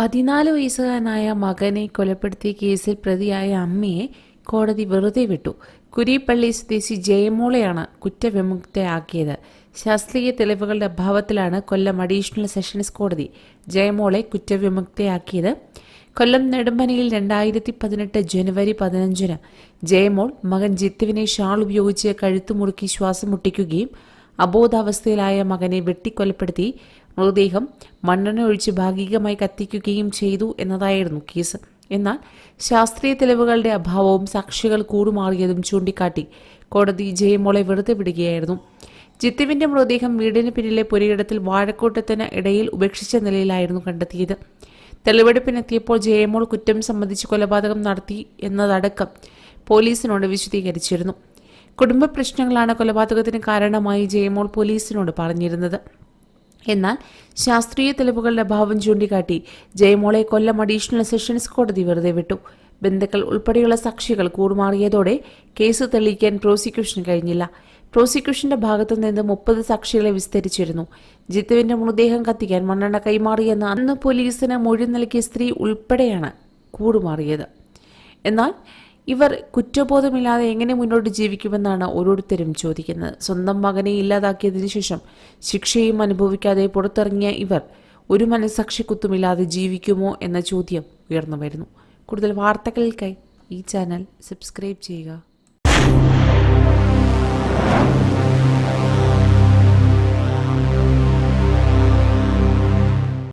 പതിനാല് വയസ്സുകാരനായ മകനെ കൊലപ്പെടുത്തിയ കേസിൽ പ്രതിയായ അമ്മയെ കോടതി വെറുതെ വിട്ടു. കുരിപ്പള്ളി സ്വദേശി ജയമോളെയാണ് കുറ്റവിമുക്തയാക്കിയത്. ശാസ്ത്രീയ തെളിവുകളുടെ അഭാവത്തിലാണ് കൊല്ലം അഡീഷണൽ സെഷൻസ് കോടതി ജയമോളെ കുറ്റവിമുക്തയാക്കിയത്. കൊല്ലം നെടുമ്പനയിൽ രണ്ടായിരത്തി പതിനെട്ട് ജനുവരി പതിനഞ്ചിന് ജയമോൾ മകൻ ജിത്തുവിനെ ഷാൾ ഉപയോഗിച്ച് കഴുത്തുമുറുക്കി ശ്വാസം മുട്ടിക്കുകയും അബോധാവസ്ഥയിലായ മകനെ വെട്ടിക്കൊലപ്പെടുത്തി മൃതദേഹം മണ്ണെണ്ണ ഒഴിച്ച് ഭാഗികമായി കത്തിക്കുകയും ചെയ്തു എന്നതായിരുന്നു കേസ്. എന്നാൽ ശാസ്ത്രീയ തെളിവുകളുടെ അഭാവവും സാക്ഷികൾ കൂടുമാറിയതും ചൂണ്ടിക്കാട്ടി കോടതി ജയമോളെ വെറുതെ വിടുകയായിരുന്നു. ജിത്തുവിന്റെ മൃതദേഹം വീടിന് പിന്നിലെ പുരയിടത്തിൽ വാഴക്കൂട്ടത്തിന് ഇടയിൽ ഉപേക്ഷിച്ച നിലയിലായിരുന്നു കണ്ടെത്തിയത്. തെളിവെടുപ്പിനെത്തിയപ്പോൾ ജയമോൾ കുറ്റം സംബന്ധിച്ച് കൊലപാതകം നടത്തി എന്നതടക്കം പോലീസിനോട് വിശദീകരിച്ചിരുന്നു. കുടുംബ പ്രശ്നങ്ങളാണ് കൊലപാതകത്തിന് കാരണമായി ജയമോൾ പോലീസിനോട് പറഞ്ഞിരുന്നത്. എന്നാൽ ശാസ്ത്രീയ തെളിവുകളുടെ അഭാവം ചൂണ്ടിക്കാട്ടി ജയമോളെ കൊല്ലം അഡീഷണൽ സെഷൻസ് കോടതി വെറുതെ വിട്ടു. ബന്ധുക്കൾ ഉൾപ്പെടെയുള്ള സാക്ഷികൾ കൂറുമാറിയതോടെ കേസ് തെളിയിക്കാൻ പ്രോസിക്യൂഷന് കഴിഞ്ഞില്ല. പ്രോസിക്യൂഷന്റെ ഭാഗത്തു നിന്ന് മുപ്പത് സാക്ഷികളെ വിസ്തരിച്ചിരുന്നു. ജിത്തുവിന്റെ മൃതദേഹം കത്തിക്കാൻ മണ്ണെണ്ണ കൈമാറിയെന്ന് അന്ന് പോലീസിന് മൊഴി നൽകിയ സ്ത്രീ ഉൾപ്പെടെയാണ് കൂടുമാറിയത്. എന്നാൽ ഇവർ കുറ്റബോധമില്ലാതെ എങ്ങനെ മുന്നോട്ട് ജീവിക്കുമെന്നാണ് ഓരോരുത്തരും ചോദിക്കുന്നത്. സ്വന്തം മകനെ ഇല്ലാതാക്കിയതിനു ശേഷം ശിക്ഷയും അനുഭവിക്കാതെ പുറത്തിറങ്ങിയ ഇവർ ഒരു മനസ്സാക്ഷി കുത്തുമില്ലാതെ ജീവിക്കുമോ എന്ന ചോദ്യം ഉയർന്നു വരുന്നു. കൂടുതൽ വാർത്തകൾക്കായി ഈ ചാനൽ സബ്സ്ക്രൈബ് ചെയ്യുക.